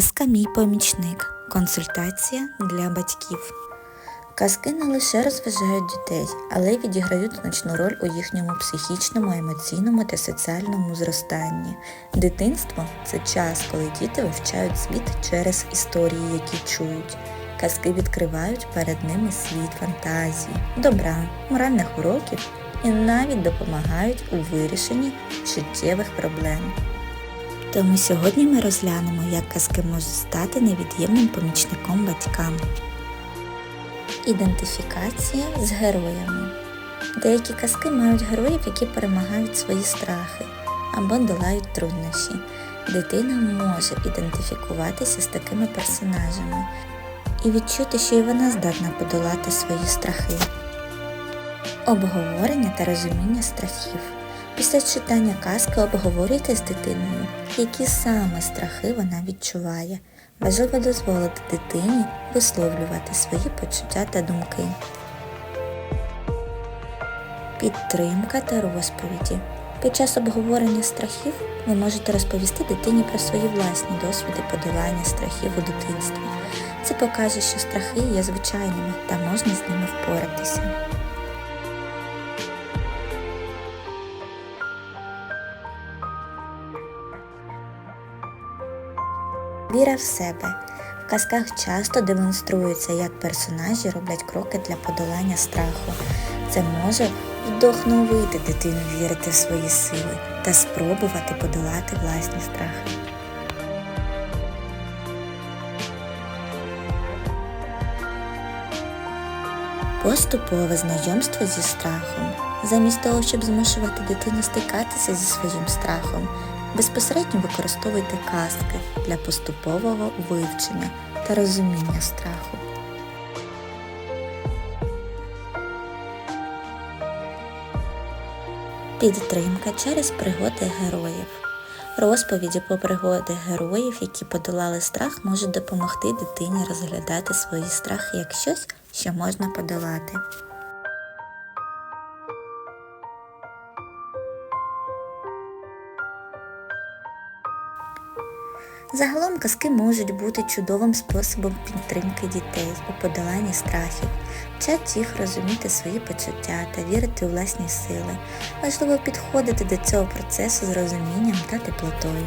Казка Мій помічник. Консультація для батьків. Казки не лише розважають дітей, але й відіграють значну роль у їхньому психічному, емоційному та соціальному зростанні. Дитинство це час, коли діти вивчають світ через історії, які чують. Казки відкривають перед ними світ фантазії, добра, моральних уроків і навіть допомагають у вирішенні життєвих проблем. Тому сьогодні ми розглянемо, як казки можуть стати невід'ємним помічником батькам. Ідентифікація з героями. Деякі казки мають героїв, які перемагають свої страхи або долають труднощі. Дитина може ідентифікуватися з такими персонажами і відчути, що і вона здатна подолати свої страхи. Обговорення та розуміння страхів. Після читання казки обговорюйте з дитиною, які саме страхи вона відчуває. Важливо дозволити дитині висловлювати свої почуття та думки. Підтримка та розповіді. Під час обговорення страхів ви можете розповісти дитині про свої власні досвіди подолання страхів у дитинстві. Це покаже, що страхи є звичайними та можна з ними впоратися. Віра в себе. В казках часто демонструється, як персонажі роблять кроки для подолання страху. Це може вдохновити дитину вірити в свої сили та спробувати подолати власні страхи. Поступове знайомство зі страхом. Замість того, щоб змушувати дитину стикатися зі своїм страхом, безпосередньо використовуйте казки для поступового вивчення та розуміння страху. Підтримка через пригоди героїв. Розповіді про пригоди героїв, які подолали страх, можуть допомогти дитині розглядати свої страхи як щось, що можна подолати. Загалом казки можуть бути чудовим способом підтримки дітей у подоланні страхів, вчать їх розуміти свої почуття та вірити у власні сили. Важливо підходити до цього процесу з розумінням та теплотою.